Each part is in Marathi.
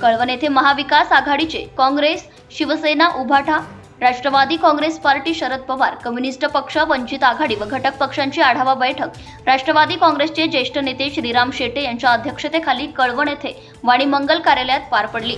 कळवण येथे महाविकास आघाडीचे Congress Shiv Sena उभाठा Rashtrawadi Congress party Sharad Pawar communist पक्ष वंचित आघाडी व घटक पक्षांची आढावा बैठक. राष्ट्रवादी काँग्रेसचे ज्येष्ठ नेते श्रीराम शेटे यांच्या अध्यक्षतेखाली कळवण येथे वाणी मंगल कार्यालयात पार पडली.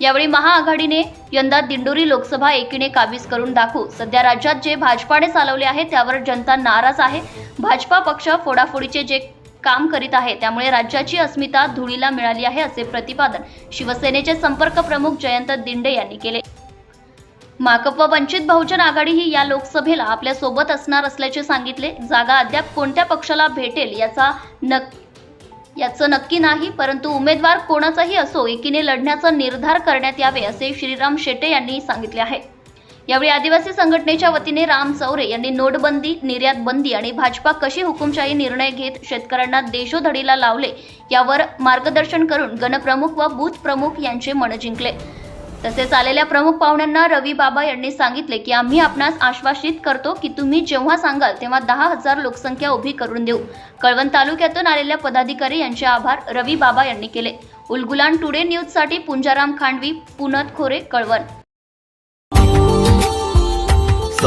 यावेळी महाआघाडीने यंदा दिंडोरी लोकसभा एकीने काबीज करून दाखवू. सध्या राज्यात जे भाजपाने चालवले आहे त्यावर जनता नाराज आहे. भाजपा पक्ष फोडाफोडीचे जे काम करीत आहे. त्यामुळे राज्याची अस्मिता धुळीला मिळाली आहे असे प्रतिपादन शिवसेनेचे संपर्क प्रमुख जयंत दिंडे यांनी केले. माकप व वंचित बहुजन आघाडी ही या लोकसभेला आपल्यासोबत असणार असल्याचे सांगितले. जागा अद्याप कोणत्या पक्षाला भेटेल याचा नक याचं नक्की नाही परंतु उमेदवार कोणाचाही असो एकीने लढण्याचा निर्धार करण्यात यावे असे श्रीराम शेटे यांनी सांगितले आहे. यावेळी आदिवासी संघटनेच्या वतीने राम चौरे यांनी नोटबंदी निर्यात बंदी आणि भाजपा कशी हुकुमशाही निर्णय घेत शेतकऱ्यांना देशोधडीला लावले यावर मार्गदर्शन करून गणप्रमुख व बूथ प्रमुख यांचे मन जिंकले. तसेच आलेल्या प्रमुख पाहुण्यांना रवी बाबा यांनी सांगितले की आम्ही आपणास आश्वासित करतो की तुम्ही जेव्हा सांगाल तेव्हा दहा हजार लोकसंख्या उभी करून देऊ. कळवण तालुक्यातून आलेल्या पदाधिकारी यांचे आभार रवी बाबा यांनी केले. उलगुलान टुडे न्यूजसाठी पुंजाराम खांडवी पुनत खोरे कळवण.